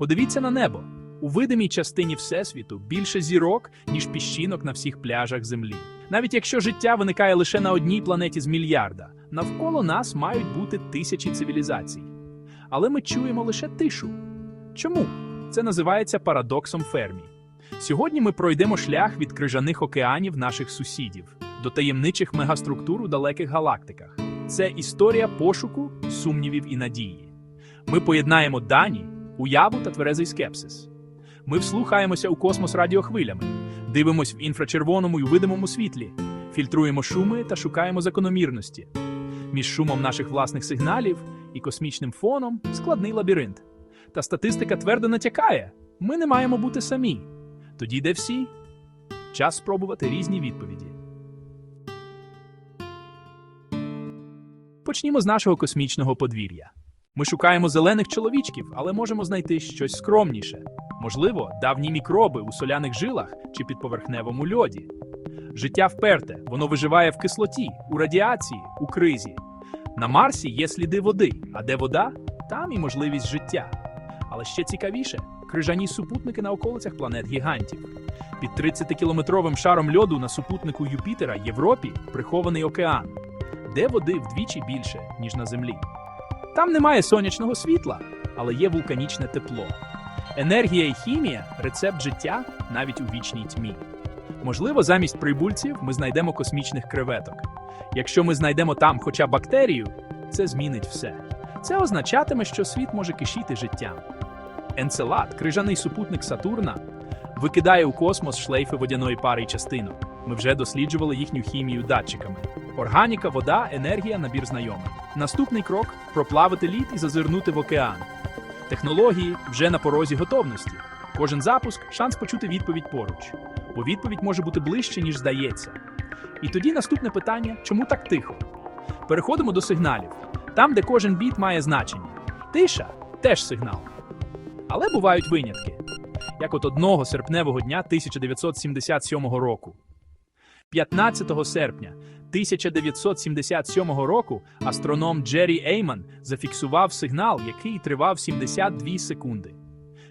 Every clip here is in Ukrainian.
Подивіться на небо. У видимій частині Всесвіту більше зірок, ніж піщинок на всіх пляжах Землі. Навіть якщо життя виникає лише на одній планеті з мільярда, навколо нас мають бути тисячі цивілізацій. Але ми чуємо лише тишу. Чому? Це називається парадоксом Фермі. Сьогодні ми пройдемо шлях від крижаних океанів наших сусідів до таємничих мегаструктур у далеких галактиках. Це історія пошуку, сумнівів і надії. Ми поєднаємо дані, уяву та тверезий скепсис. Ми вслухаємося у космос радіохвилями, дивимось в інфрачервоному і видимому світлі, фільтруємо шуми та шукаємо закономірності. Між шумом наших власних сигналів і космічним фоном складний лабіринт. Та статистика твердо натякає: ми не маємо бути самі. Тоді де всі? Час спробувати різні відповіді. Почнімо з нашого космічного подвір'я. Ми шукаємо зелених чоловічків, але можемо знайти щось скромніше. Можливо, давні мікроби у соляних жилах чи підповерхневому льоді. Життя вперте, воно виживає в кислоті, у радіації, у кризі. На Марсі є сліди води, а де вода, там і можливість життя. Але ще цікавіше крижані супутники на околицях планет гігантів. Під 30-кілометровим шаром льоду на супутнику Юпітера Європі прихований океан, де води вдвічі більше, ніж на Землі. Там немає сонячного світла, але є вулканічне тепло. Енергія і хімія рецепт життя навіть у вічній тьмі. Можливо, замість прибульців ми знайдемо космічних креветок. Якщо ми знайдемо там хоча бактерію, це змінить все. Це означатиме, що світ може кишіти життям. Енцелад, крижаний супутник Сатурна, викидає у космос шлейфи водяної пари й частинок. Ми вже досліджували їхню хімію датчиками. Органіка, вода, енергія, набір знайомих. Наступний крок проплавити лід і зазирнути в океан. Технології вже на порозі готовності. Кожен запуск шанс почути відповідь поруч, бо відповідь може бути ближче, ніж здається. І тоді наступне питання: чому так тихо? Переходимо до сигналів. Там, де кожен біт має значення. Тиша теж сигнал. Але бувають винятки, як от одного серпневого дня 1977 року. 15 серпня 1977 року астроном Джері Ейман зафіксував сигнал, який тривав 72 секунди.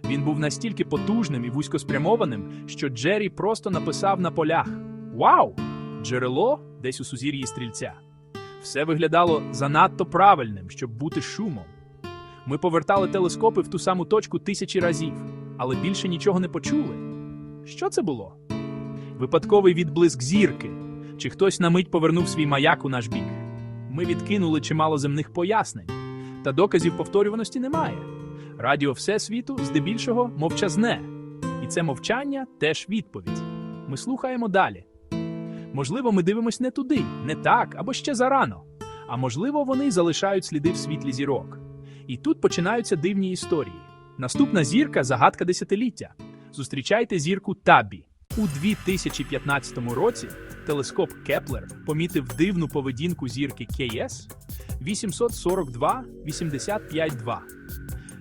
Він був настільки потужним і вузькоспрямованим, що Джері просто написав на полях: Вау! Джерело десь у сузір'ї стрільця. Все виглядало занадто правильним, щоб бути шумом. Ми повертали телескопи в ту саму точку тисячі разів, але більше нічого не почули. Що це було? Випадковий відблиск зірки, чи хтось на мить повернув свій маяк у наш бік. Ми відкинули чимало земних пояснень, та доказів повторюваності немає. Радіо Всесвіту здебільшого мовчазне, і це мовчання теж відповідь. Ми слухаємо далі. Можливо, ми дивимось не туди, не так або ще зарано. А можливо, вони залишають сліди в світлі зірок. І тут починаються дивні історії. Наступна зірка загадка десятиліття. Зустрічайте зірку Табі. У 2015 році телескоп Кеплер помітив дивну поведінку зірки КС 842-85-2.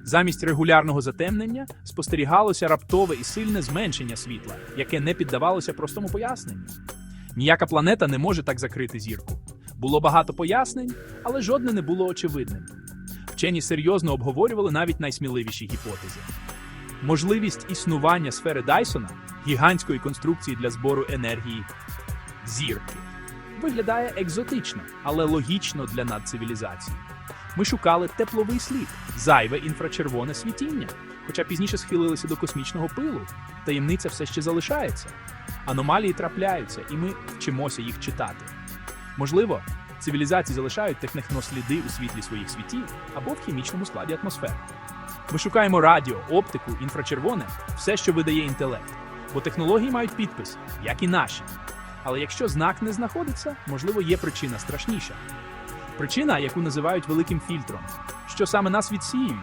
Замість регулярного затемнення спостерігалося раптове і сильне зменшення світла, яке не піддавалося простому поясненню. Ніяка планета не може так закрити зірку. Було багато пояснень, але жодне не було очевидним. Вчені серйозно обговорювали навіть найсміливіші гіпотези. Можливість існування сфери Дайсона, гігантської конструкції для збору енергії зірки, виглядає екзотично, але логічно для надцивілізації. Ми шукали тепловий слід, зайве інфрачервоне світіння, хоча пізніше схилилися до космічного пилу. Таємниця все ще залишається. Аномалії трапляються, і ми вчимося їх читати. Можливо, цивілізації залишають технехносліди у світлі своїх світів або в хімічному складі атмосфери. Ми шукаємо радіо, оптику, інфрачервоне, все, що видає інтелект, бо технології мають підпис, як і наші. Але якщо знак не знаходиться, можливо, є причина страшніша. Причина, яку називають великим фільтром, що саме нас відсіює,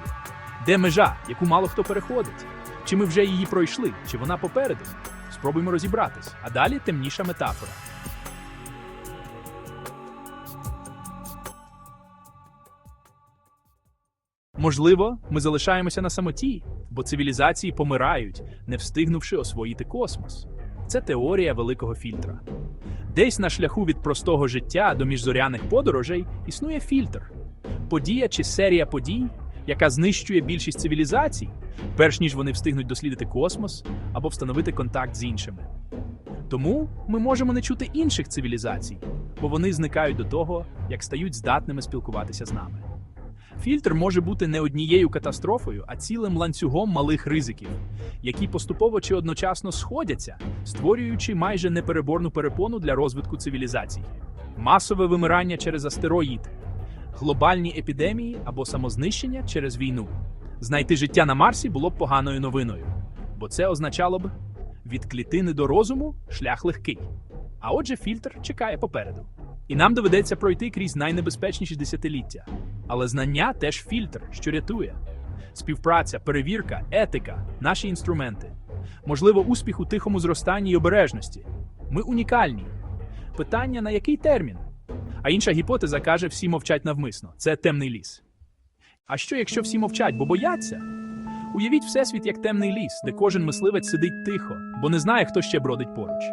де межа, яку мало хто переходить, чи ми вже її пройшли, чи вона попереду. Спробуємо розібратись, а далі темніша метафора. Можливо, ми залишаємося на самоті, бо цивілізації помирають, не встигнувши освоїти космос. Це теорія великого фільтра. Десь на шляху від простого життя до міжзоряних подорожей існує фільтр. Подія чи серія подій, яка знищує більшість цивілізацій, перш ніж вони встигнуть дослідити космос або встановити контакт з іншими. Тому ми можемо не чути інших цивілізацій, бо вони зникають до того, як стають здатними спілкуватися з нами. Фільтр може бути не однією катастрофою, а цілим ланцюгом малих ризиків, які поступово чи одночасно сходяться, створюючи майже непереборну перепону для розвитку цивілізацій. Масове вимирання через астероїд, глобальні епідемії або самознищення через війну. Знайти життя на Марсі було б поганою новиною, бо це означало б від клітини до розуму шлях легкий. А отже, фільтр чекає попереду. І нам доведеться пройти крізь найнебезпечніші десятиліття. Але знання теж фільтр, що рятує. Співпраця, перевірка, етика, наші інструменти. Можливо, успіх у тихому зростанні й обережності. Ми унікальні. Питання на який термін? А інша гіпотеза каже, всі мовчать навмисно. Це темний ліс. А що, якщо всі мовчать, бо бояться? Уявіть всесвіт як темний ліс, де кожен мисливець сидить тихо, бо не знає, хто ще бродить поруч.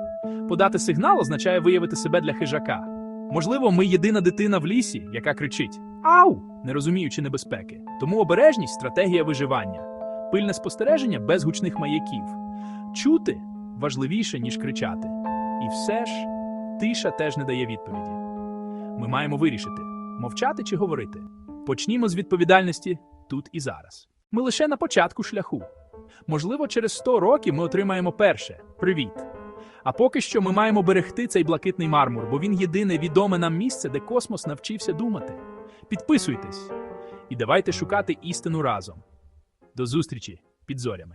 Подати сигнал означає виявити себе для хижака. Можливо, ми єдина дитина в лісі, яка кричить Ау! не розуміючи небезпеки. Тому обережність стратегія виживання, пильне спостереження без гучних маяків. Чути важливіше, ніж кричати. І все ж, тиша теж не дає відповіді. Ми маємо вирішити, мовчати чи говорити. Почнімо з відповідальності тут і зараз. Ми лише на початку шляху. Можливо, через 100 років ми отримаємо перше привіт. А поки що ми маємо берегти цей блакитний мармур, бо він єдине відоме нам місце, де космос навчився думати. Підписуйтесь і давайте шукати істину разом. До зустрічі під зорями.